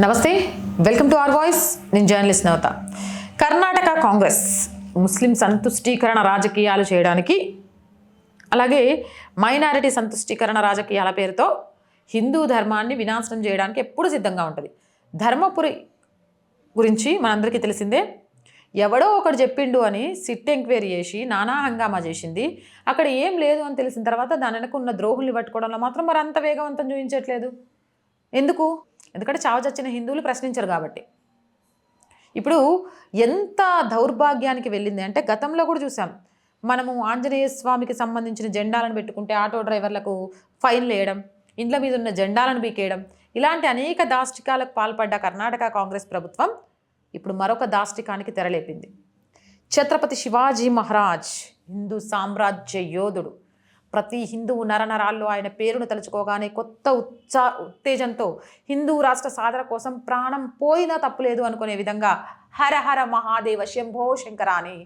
నమస్తే welcome to R voice నేను journalist Navata. Karnataka Congress ముస్లిం సంతుష్టీకరణ రాజకీయాలు చేయడానికి అలాగే మైనారిటీ సంతుష్టీకరణ రాజకీయాల పేరుతో హిందూ ధర్మాన్ని వినాశనం చేయడానికి ఎప్పుడు సిద్ధంగా ఉంటుంది. ధర్మపురి గురించి మనందరికీ తెలిసిందే. ఎవడో ఒకడు చెప్పిండు అని సిట్ ఎంక్వైరీ చేసి నానా హంగామా చేసింది. అక్కడ ఏం లేదు అని తెలిసిన తర్వాత దాని వెనక ఉన్న ద్రోహుల్ని పట్టుకోవడంలో మాత్రం మరి అంత వేగవంతం చూపించట్లేదు ఎందుకు? ఎందుకంటే చావచచ్చిన హిందువులు ప్రశ్నించరు కాబట్టి. ఇప్పుడు ఎంత దౌర్భాగ్యానికి వెళ్ళింది అంటే గతంలో కూడా చూసాం. మనము ఆంజనేయ స్వామికి సంబంధించిన జెండాలను పెట్టుకుంటే ఆటో డ్రైవర్లకు ఫైన్లు వేయడం ఇండ్ల మీద ఉన్న జెండాలను బీకేయడం ఇలాంటి అనేక దాష్టికాలకు పాల్పడ్డ కర్ణాటక కాంగ్రెస్ ప్రభుత్వం ఇప్పుడు మరొక దాష్టికానికి తెరలేపింది. ఛత్రపతి శివాజీ మహారాజ్ హిందూ సామ్రాజ్య యోధుడు. ప్రతి హిందువు నరనరాల్లో ఆయన పేరును తలుచుకోగానే కొత్త ఉత్సా ఉత్తేజంతో హిందూ రాష్ట్ర సాధన కోసం ప్రాణం పోయినా తప్పులేదు అనుకునే విధంగా హర హర మహాదేవ శంభో శంకర అని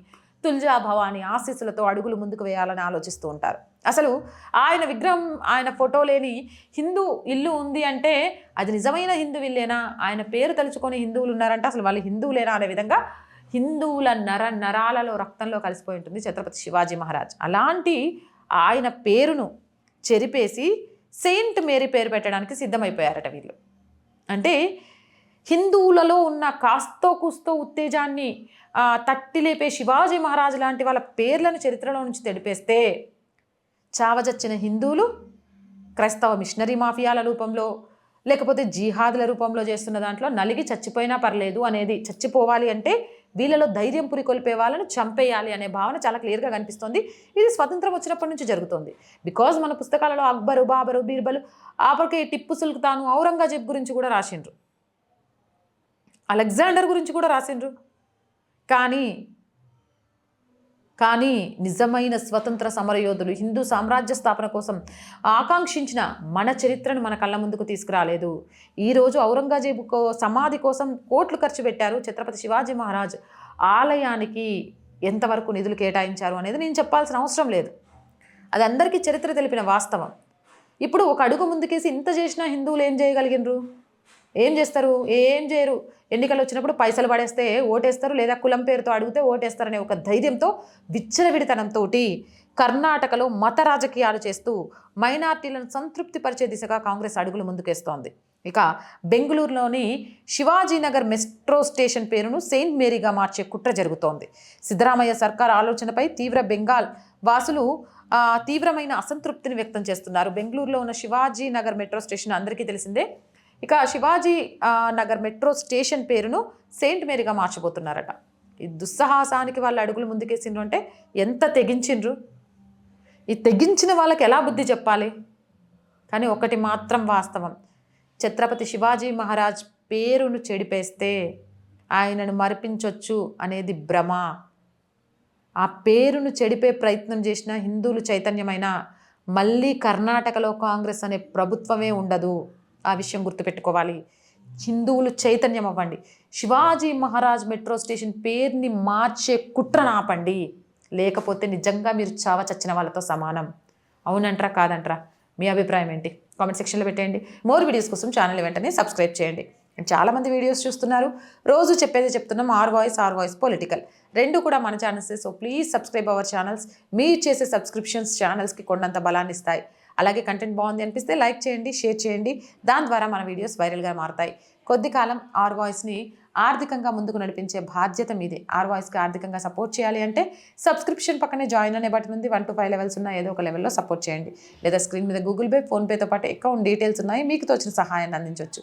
తుల్జా భవాని ఆశీస్సులతో అడుగులు ముందుకు వేయాలని ఆలోచిస్తూ ఉంటారు. అసలు ఆయన విగ్రహం ఆయన ఫోటో లేని హిందూ ఇల్లు ఉంది అంటే అది నిజమైన హిందూ ఇల్లేనా? ఆయన పేరు తలుచుకొని హిందువులు ఉన్నారంటే అసలు వాళ్ళు హిందువులేనా అనే విధంగా హిందువుల నర నరాలలో రక్తంలో కలిసిపోయి ఉంటుంది ఛత్రపతి శివాజీ మహారాజ్. అలాంటి ఆయన పేరును చెరిపేసి సెయింట్ మేరీ పేరు పెట్టడానికి సిద్ధమైపోయారట వీళ్ళు. అంటే హిందువులలో ఉన్న కాస్తో కూస్తో ఉత్తేజాన్ని తట్టిలేపే తట్టి లేపే శివాజీ మహారాజు లాంటి వాళ్ళ పేర్లను చరిత్రలో నుంచి తెడిపేస్తే చావజచ్చిన హిందువులు క్రైస్తవ మిషనరీ మాఫియాల రూపంలో లేకపోతే జీహాదుల రూపంలో చేస్తున్న దాంట్లో నలిగి చచ్చిపోయినా పర్లేదు అనేది చచ్చిపోవాలి అంటే వీళ్ళలో ధైర్యం పురికొల్పే వాళ్ళను చంపేయాలి అనే భావన చాలా క్లియర్గా కనిపిస్తుంది. ఇది స్వతంత్రం వచ్చినప్పటి నుంచి జరుగుతుంది. బికాజ్ మన పుస్తకాలలో అక్బరు బాబరు బీర్బలు ఆపరికి టిప్పు సుల్తాను ఔరంగజేబ్ గురించి కూడా రాసిండ్రు. అలెగ్జాండర్ గురించి కూడా రాసిండ్రు. కానీ కానీ నిజమైన స్వతంత్ర సమరయోధులు హిందూ సామ్రాజ్య స్థాపన కోసం ఆకాంక్షించిన మన చరిత్రను మన కళ్ళ ముందుకు తీసుకురాలేదు. ఈరోజు ఔరంగజేబు కో సమాధి కోసం కోట్లు ఖర్చు పెట్టారు ఛత్రపతి శివాజీ మహారాజ్. ఆలయానికి ఎంతవరకు నిధులు కేటాయించారు అనేది నేను చెప్పాల్సిన అవసరం లేదు. అది అందరికీ చరిత్ర తెలిపిన వాస్తవం. ఇప్పుడు ఒక అడుగు ముందుకేసి ఇంత చేసినా హిందువులు ఏం చేయగలిగినరు? ఏం చేస్తారు? ఏం చేయరు? ఎన్నికలు వచ్చినప్పుడు పైసలు పడేస్తే ఓటేస్తారు లేదా కులం పేరుతో అడిగితే ఓటేస్తారనే ఒక ధైర్యంతో విచ్చలవిడితనంతో కర్ణాటకలో మత రాజకీయాలు చేస్తూ మైనార్టీలను సంతృప్తిపరిచే దిశగా కాంగ్రెస్ అడుగులు ముందుకేస్తోంది. ఇక బెంగళూరులోని శివాజీనగర్ మెట్రో స్టేషన్ పేరును సెయింట్ మేరీగా మార్చే కుట్ర జరుగుతోంది. సిద్ధరామయ్య సర్కార్ ఆలోచనపై తీవ్ర బెంగాల్ వాసులు తీవ్రమైన అసంతృప్తిని వ్యక్తం చేస్తున్నారు. బెంగళూరులో ఉన్న శివాజీనగర్ మెట్రో స్టేషన్ అందరికీ తెలిసిందే. ఇక శివాజీ నగర్ మెట్రో స్టేషన్ పేరును సెయింట్ మేరీగా మార్చబోతున్నారట. ఈ దుస్సాహసానికి వాళ్ళు అడుగులు ముందుకేసిండ్రు అంటే ఎంత తెగించిండ్రు? ఈ తెగించిన వాళ్ళకి ఎలా బుద్ధి చెప్పాలి? కానీ ఒకటి మాత్రం వాస్తవం. ఛత్రపతి శివాజీ మహారాజ్ పేరును చెడిపేస్తే ఆయనను మరిపించొచ్చు అనేది భ్రమ. ఆ పేరును చెడిపే ప్రయత్నం చేసిన హిందువులు చైతన్యమైన మళ్ళీ కర్ణాటకలో కాంగ్రెస్ అనే ప్రభుత్వమే ఉండదు. ఆ విషయం గుర్తుపెట్టుకోవాలి. హిందువులు చైతన్యం అవ్వండి. శివాజీ మహారాజ్ మెట్రో స్టేషన్ పేరుని మార్చే కుట్రను ఆపండి లేకపోతే నిజంగా మీరు చావ చచ్చిన వాళ్ళతో సమానం. అవునంటారా కాదంటారా? మీ అభిప్రాయం ఏంటి? కామెంట్ సెక్షన్లో పెట్టేయండి. మోర్ వీడియోస్ కోసం ఛానల్ వెంటనే సబ్స్క్రైబ్ చేయండి. చాలామంది వీడియోస్ చూస్తున్నారు. రోజు చెప్పేది చెప్తున్నాం R voice R voice political రెండు కూడా మన channels so please subscribe our channels మీరు చేసే సబ్స్క్రిప్షన్స్ ఛానల్స్కి కొండంత బలాన్ని ఇస్తాయి. అలాగే కంటెంట్ బాగుంది అనిపిస్తే లైక్ చేయండి షేర్ చేయండి. దాని ద్వారా మన వీడియోస్ వైరల్గా మారుతాయి. కొద్ది కాలం ఆర్ వాయిస్ని ఆర్థికంగా ముందుకు నడిపించే బాధ్యత మీదే. ఆర్ వాయిస్కి ఆర్థికంగా సపోర్ట్ చేయాలి అంటే సబ్స్క్రిప్షన్ పక్కనే జాయిన్ అనే బటన్ ఉంది. వన్ టు ఫైవ్ లెవెల్స్ ఉన్న ఏదో ఒక లెవెల్లో సపోర్ట్ చేయండి. లేదా స్క్రీన్ మీద గూగుల్ పే ఫోన్పేతో పాటు అకౌంట్ డీటెయిల్స్ ఉన్నాయి. మీకు తోచిన సహాయాన్ని అందించవచ్చు